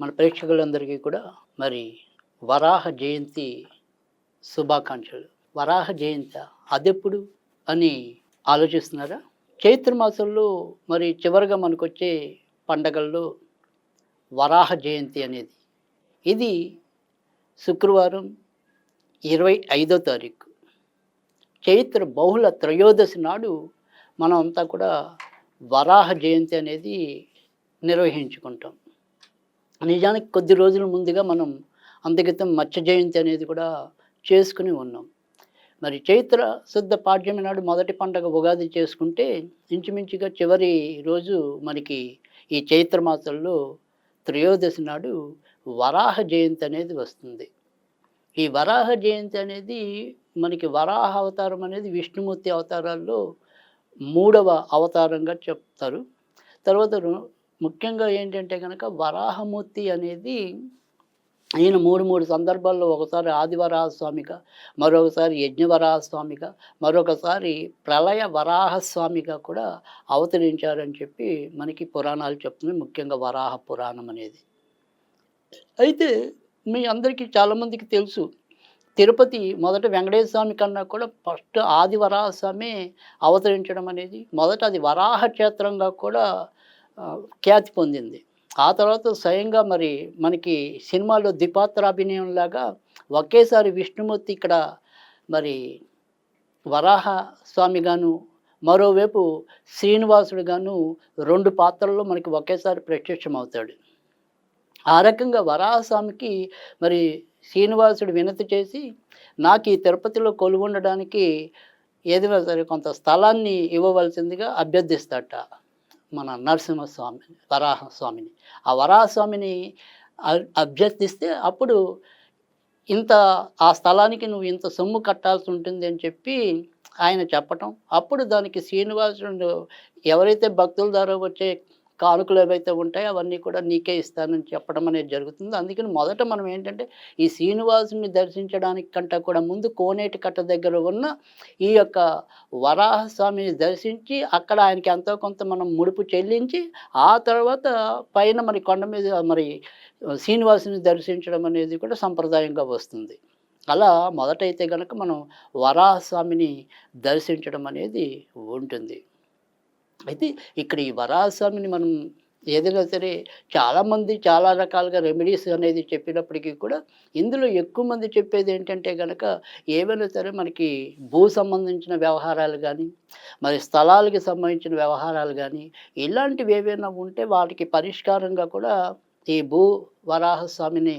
మన ప్రేక్షకులందరికీ కూడా మరి వరాహ జయంతి శుభాకాంక్షలు. వరాహ జయంతి అదెప్పుడు అని ఆలోచిస్తున్నారా? చైత్ర మాసంలో మరి చివరిగా మనకు వచ్చే పండగల్లో వరాహ జయంతి అనేది. ఇది శుక్రవారం ఇరవై ఐదో తారీఖు. చైత్ర బహుళ త్రయోదశి నాడు మనం అంతా కూడా వరాహ జయంతి అనేది నిర్వహించుకుంటాం. నిజానికి కొద్ది రోజుల ముందుగా మనం అంతక్రితం మత్స్య జయంతి అనేది కూడా చేసుకుని ఉన్నాం. మరి చైత్ర శుద్ధ పాడ్యమి నాడు మొదటి పండగ ఉగాది చేసుకుంటే ఇంచుమించుగా చివరి రోజు మనకి ఈ చైత్ర మాసంలో త్రయోదశి నాడు వరాహ జయంతి అనేది వస్తుంది. ఈ వరాహ జయంతి అనేది మనకి వరాహ అవతారం అనేది విష్ణుమూర్తి అవతారాల్లో మూడవ అవతారంగా చెప్తారు. తర్వాత ముఖ్యంగా ఏంటంటే కనుక వరాహమూర్తి అనేది ఈయన మూడు మూడు సందర్భాల్లో ఒకసారి ఆదివరాహస్వామిగా మరొకసారి యజ్ఞవరాహస్వామిగా మరొకసారి ప్రళయ వరాహ స్వామిగా కూడా అవతరించారని చెప్పి మనకి పురాణాలు చెప్తున్నాయి. ముఖ్యంగా వరాహ పురాణం అనేది. అయితే మీ అందరికీ చాలామందికి తెలుసు తిరుపతి మొదట వెంకటేశ్వర స్వామి కన్నా కూడా ఫస్ట్ ఆది వరాహ స్వామి అవతరించడం అనేది. మొదట అది వరాహ క్షేత్రంగా కూడా ఖ్యాతి పొందింది. ఆ తర్వాత స్వయంగా మరి మనకి సినిమాలో ద్విపాత్రాభినయం లాగా ఒకేసారి విష్ణుమూర్తి ఇక్కడ మరి వరాహ స్వామిగాను మరోవైపు శ్రీనివాసుడుగాను రెండు పాత్రల్లో మనకి ఒకేసారి ప్రత్యక్షమవుతాడు. ఆ రకంగా వరాహస్వామికి మరి శ్రీనివాసుడు వినతి చేసి నాకు ఈ తిరుపతిలో కొలువుండడానికి ఏదైనా సరే కొంత స్థలాన్ని ఇవ్వవలసిందిగా అభ్యర్థిస్తాట. మన నరసింహస్వామి వరాహస్వామిని. ఆ వరాహస్వామిని అభ్యర్థిస్తే అప్పుడు ఇంత ఆ స్థలానికి నువ్వు ఇంత సొమ్ము కట్టాల్సి ఉంటుంది అని చెప్పి ఆయన చెప్పటం. అప్పుడు దానికి శ్రీనివాసుడు ఎవరైతే భక్తుల ద్వారా వచ్చే కానుకలు ఏవైతే ఉంటాయో అవన్నీ కూడా నీకే ఇస్తానని చెప్పడం అనేది జరుగుతుంది. అందుకని మొదట మనం ఏంటంటే ఈ శ్రీనివాసుని దర్శించడానికి కంటే కూడా ముందు కోనేటి కట్ట దగ్గర ఉన్న ఈ యొక్క వరాహ స్వామిని దర్శించి అక్కడ ఆయనకి ఎంతో కొంత మనం ముడుపు చెల్లించి ఆ తర్వాత పైన మరి కొండ మీద మరి శ్రీనివాసుని దర్శించడం అనేది కూడా సంప్రదాయంగా వస్తుంది. అలా మొదటైతే కనుక మనం వరాహస్వామిని దర్శించడం అనేది ఉంటుంది. అయితే ఇక్కడ ఈ వరాహస్వామిని మనం ఏదైనా సరే చాలామంది చాలా రకాలుగా రెమెడీస్ అనేది చెప్పినప్పటికీ కూడా ఇందులో ఎక్కువ మంది చెప్పేది ఏంటంటే కనుక ఏవైనా సరే మనకి భూ సంబంధించిన వ్యవహారాలు కానీ మరి స్థలాలకి సంబంధించిన వ్యవహారాలు కానీ ఇలాంటివి ఏవైనా ఉంటే వాటికి పరిష్కారంగా కూడా ఈ భూ వరాహస్వామిని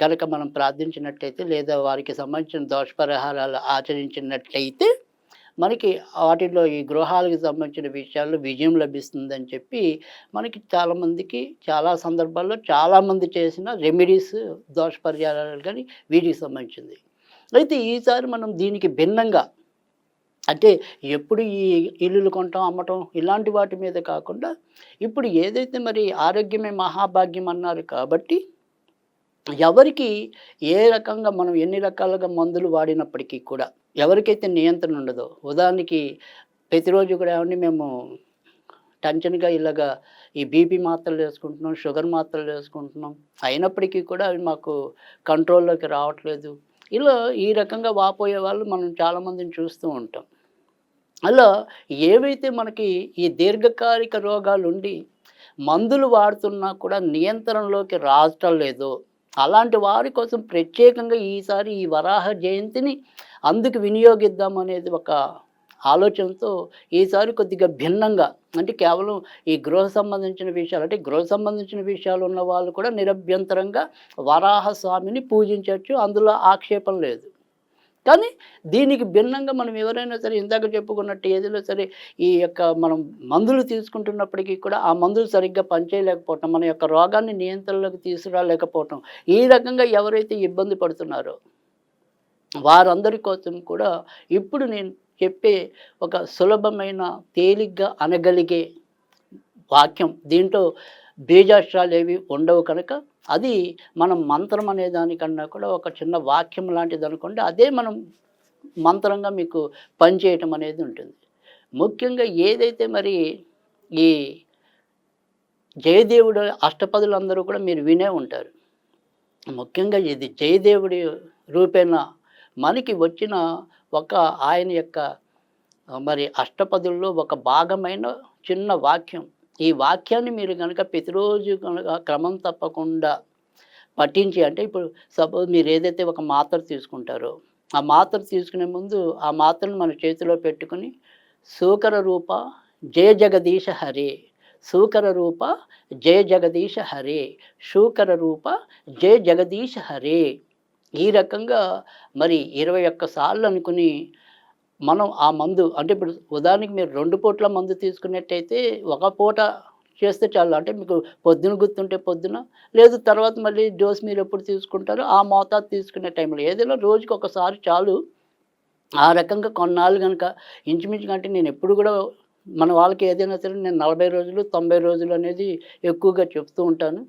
కనుక మనం ప్రార్థించినట్లయితే లేదా వారికి సంబంధించిన దోష పరిహారాలు ఆచరించినట్లయితే మనకి వాటిలో ఈ గృహాలకు సంబంధించిన విషయాల్లో విజయం లభిస్తుందని చెప్పి మనకి చాలామందికి చాలా సందర్భాల్లో చాలామంది చేసిన రెమెడీస్ దోష పరిహారాలు కానీ వీటికి సంబంధించింది. అయితే ఈసారి మనం దీనికి భిన్నంగా అంటే ఎప్పుడు ఈ ఇల్లులు కొనటం అమ్మటం ఇలాంటి వాటి మీద కాకుండా ఇప్పుడు ఏదైతే మరి ఆరోగ్యమే మహాభాగ్యం అన్నారు కాబట్టి ఎవరికి ఏ రకంగా మనం ఎన్ని రకాలుగా మందులు వాడినప్పటికీ కూడా ఎవరికైతే నియంత్రణ ఉండదో ఉదాహరణకి ప్రతిరోజు కూడా ఏమండి మేము టెన్షన్గా ఇలాగా ఈ బీపీ మాత్రలు వేసుకుంటున్నాం షుగర్ మాత్రలు వేసుకుంటున్నాం. అయినప్పటికీ కూడా అవి మాకు కంట్రోల్లోకి రావట్లేదు. ఇలా ఈ రకంగా వాపోయే వాళ్ళు మనం చాలామందిని చూస్తూ ఉంటాం. అలా ఏవైతే మనకి ఈ దీర్ఘకాలిక రోగాలు ఉండి మందులు వాడుతున్నా కూడా నియంత్రణలోకి రావటం లేదో అలాంటి వారి కోసం ప్రత్యేకంగా ఈసారి ఈ వరాహ జయంతిని అందుకు వినియోగిద్దాం అనేది ఒక ఆలోచనతో ఈసారి కొద్దిగా భిన్నంగా అంటే కేవలం ఈ గృహ సంబంధించిన విషయాలు అంటే గృహ సంబంధించిన విషయాలు ఉన్న వాళ్ళు కూడా నిరభ్యంతరంగా వరాహ స్వామిని పూజించవచ్చు. అందులో ఆక్షేపం లేదు. కానీ దీనికి భిన్నంగా మనం ఎవరైనా సరే ఇందాక చెప్పుకున్నట్టు ఏదైనా సరే ఈ యొక్క మనం మందులు తీసుకుంటున్నప్పటికీ కూడా ఆ మందులు సరిగ్గా పనిచేయలేకపోవటం మన యొక్క రోగాన్ని నియంత్రణలోకి తీసుకురాలేకపోవటం ఈ రకంగా ఎవరైతే ఇబ్బంది పడుతున్నారో వారందరి కోసం కూడా ఇప్పుడు నేను చెప్పే ఒక సులభమైన తేలిగ్గా అనగలిగే వాక్యం దీంట్లో బీజాక్షరాలు ఏవి ఉండవు కనుక అది మనం మంత్రం అనే దానికన్నా కూడా ఒక చిన్న వాక్యం లాంటిది అనుకోండి అదే మనం మంత్రంగా మీకు పనిచేయటం అనేది ఉంటుంది. ముఖ్యంగా ఏదైతే మరి ఈ జయదేవుడు అష్టపదులందరూ కూడా మీరు వినే ఉంటారు. ముఖ్యంగా ఇది జయదేవుడి రూపేణ మనకి వచ్చిన ఒక ఆయన యొక్క మరి అష్టపదుల్లో ఒక భాగమైన చిన్న వాక్యం. ఈ వాక్యాన్ని మీరు కనుక ప్రతిరోజు కనుక క్రమం తప్పకుండా పఠించి అంటే ఇప్పుడు సపోజ్ మీరు ఏదైతే ఒక మాత్ర తీసుకుంటారో ఆ మాత్ర తీసుకునే ముందు ఆ మాత్రను మన చేతిలో పెట్టుకుని సూకర రూప జయ జగదీశ హరే సూకర రూప జయ జగదీశ హరే శూకర రూప జయ జగదీశ హరే. ఈ రకంగా మరి ఇరవై ఒక్క సార్లు అనుకుని మనం ఆ మందు అంటే ఇప్పుడు ఉదాహరణకి మీరు రెండు పూట్ల మందు తీసుకున్నట్టయితే ఒక పూట చేస్తే చాలు. అంటే మీకు పొద్దున గుర్తుంటే పొద్దున లేదు తర్వాత మళ్ళీ డోస్ మీరు ఎప్పుడు తీసుకుంటారో ఆ మోతాదు తీసుకునే టైంలో. ఏదైనా రోజుకి ఒకసారి చాలు. ఆ రకంగా కొన్నాళ్ళు కనుక ఇంచుమించు అంటే నేను ఎప్పుడు కూడా మన వాళ్ళకి ఏదైనా సరే నేను నలభై రోజులు తొంభై రోజులు అనేది ఎక్కువగా చెప్తూ ఉంటాను.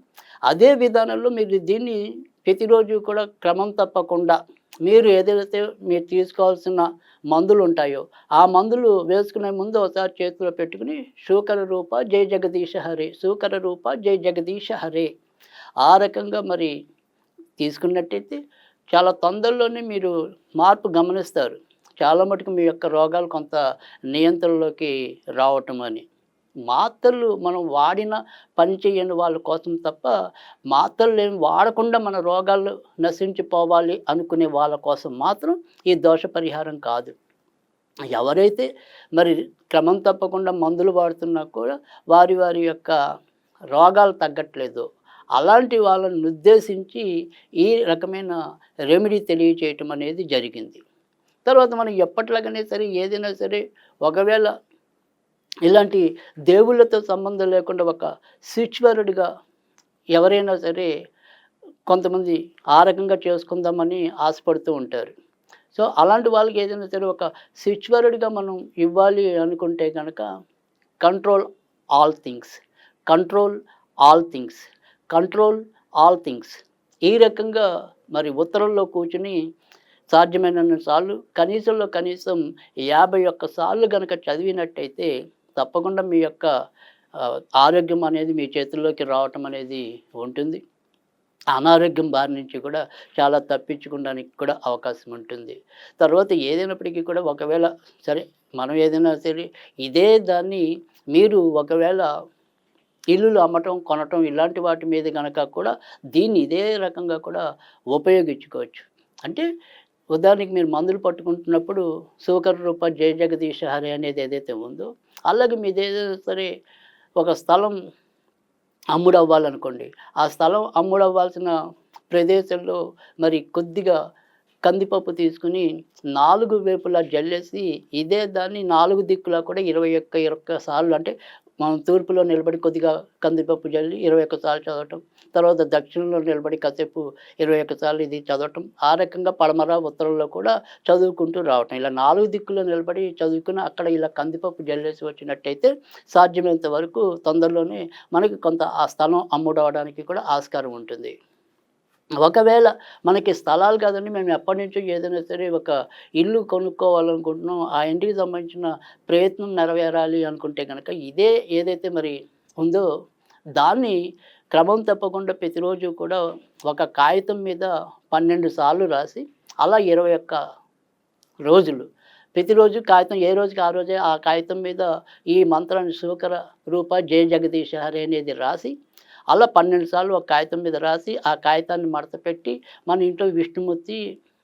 అదే విధానంలో మీరు దీన్ని ప్రతిరోజు కూడా క్రమం తప్పకుండా మీరు ఏదైతే మీరు తీసుకోవాల్సిన మందులు ఉంటాయో ఆ మందులు వేసుకునే ముందు ఒకసారి చేతిలో పెట్టుకుని శూకర రూప జై జగదీశ హరే శూకర రూప జై జగదీశ హరే. ఆ రకంగా మరి తీసుకున్నట్టయితే చాలా తొందరలోనే మీరు మార్పు గమనిస్తారు. చాలా మటుకు మీ యొక్క రోగాలు కొంత నియంత్రణలోకి రావటం అని. మాత్రలు మనం వాడిన పని చేయని వాళ్ళ కోసం తప్ప మాత్రలు ఏం వాడకుండా మన రోగాలు నశించిపోవాలి అనుకునే వాళ్ళ కోసం మాత్రం ఈ దోష పరిహారం కాదు. ఎవరైతే మరి క్రమం తప్పకుండా మందులు వాడుతున్నా కూడా వారి వారి యొక్క రోగాలు తగ్గట్లేదు. అలాంటి వాళ్ళని ఉద్దేశించి ఈ రకమైన రెమెడీ తెలియచేయటం అనేది జరిగింది. తర్వాత మనం ఎప్పట్లాగానే సరే ఏదైనా సరే ఒకవేళ ఇలాంటి దేవుళ్ళతో సంబంధం లేకుండా ఒక శిశ్వరుడిగా ఎవరైనా సరే కొంతమంది ఆ రకంగా చేసుకుందామని ఆశపడుతూ ఉంటారు. సో అలాంటి వాళ్ళకి ఏదైనా సరే ఒక శిశ్వరుడిగా మనం ఇవ్వాలి అనుకుంటే కనుక control all things control all things control all things ఈ రకంగా మరి ఉత్తరంలో కూర్చుని సాధ్యమైనన్ని సార్లు కనీసంలో కనీసం యాభై ఒక్క సార్లు కనుక చదివినట్టయితే తప్పకుండా మీ యొక్క ఆరోగ్యం అనేది మీ చేతుల్లోకి రావటం అనేది ఉంటుంది. అనారోగ్యం బారి నుంచి కూడా చాలా తప్పించుకోవడానికి కూడా అవకాశం ఉంటుంది. తర్వాత ఏదైనప్పటికీ కూడా ఒకవేళ సరే మనం ఏదైనా సరే ఇదే దాన్ని మీరు ఒకవేళ ఇల్లులు అమ్మటం కొనటం ఇలాంటి వాటి మీద కనుక కూడా దీన్ని ఇదే రకంగా కూడా ఉపయోగించుకోవచ్చు. అంటే ఉదాహరణకి మీరు మందులు పట్టుకుంటున్నప్పుడు సూకర్ రూప జయ జగదీశ హరి అనేది ఏదైతే ఉందో అలాగే మీది ఏదైనా సరే ఒక స్థలం అమ్ముడవ్వాలనుకోండి. ఆ స్థలం అమ్ముడవ్వాల్సిన ప్రదేశంలో మరి కొద్దిగా కందిపప్పు తీసుకుని నాలుగు వేపులా జల్లేసి ఇదే దాన్ని నాలుగు దిక్కులా కూడా ఇరవై ఒక్క ఇరవై ఒక్క సార్లు అంటే మనం తూర్పులో నిలబడి కొద్దిగా కందిపప్పు జల్లి ఇరవై ఒక్క సార్లు చదవటం తర్వాత దక్షిణంలో నిలబడి కాసేపు ఇరవై ఒక్క సార్లు ఇది చదవటం ఆ రకంగా పడమర ఉత్తరంలో కూడా చదువుకుంటూ రావటం. ఇలా నాలుగు దిక్కులో నిలబడి చదువుకుని అక్కడ ఇలా కందిపప్పు జల్లేసి వచ్చినట్టయితే సాధ్యమైనంత వరకు తొందరలోనే మనకి కొంత ఆ స్థలం అమ్ముడవడానికి కూడా ఆస్కారం ఉంటుంది. ఒకవేళ మనకి స్థలాలు కాదండి మేము ఎప్పటి నుంచో ఏదైనా సరే ఒక ఇల్లు కొనుక్కోవాలనుకుంటున్నాం ఆ ఇంటికి సంబంధించిన ప్రయత్నం నెరవేరాలి అనుకుంటే కనుక ఇదే ఏదైతే మరి ఉందో దాన్ని క్రమం తప్పకుండా ప్రతిరోజు కూడా ఒక కాగితం మీద పన్నెండు సార్లు రాసి అలా ఇరవై ఒక్క రోజులు ప్రతిరోజు కాగితం ఏ రోజుకి ఆ రోజే ఆ కాగితం మీద ఈ మంత్రాన్ని శుభకర రూప జయ జగదీశ హరి అనేది రాసి అలా పన్నెండు సార్లు ఒక కాగితం మీద రాసి ఆ కాగితాన్ని మడత పెట్టి మన ఇంట్లో విష్ణుమూర్తి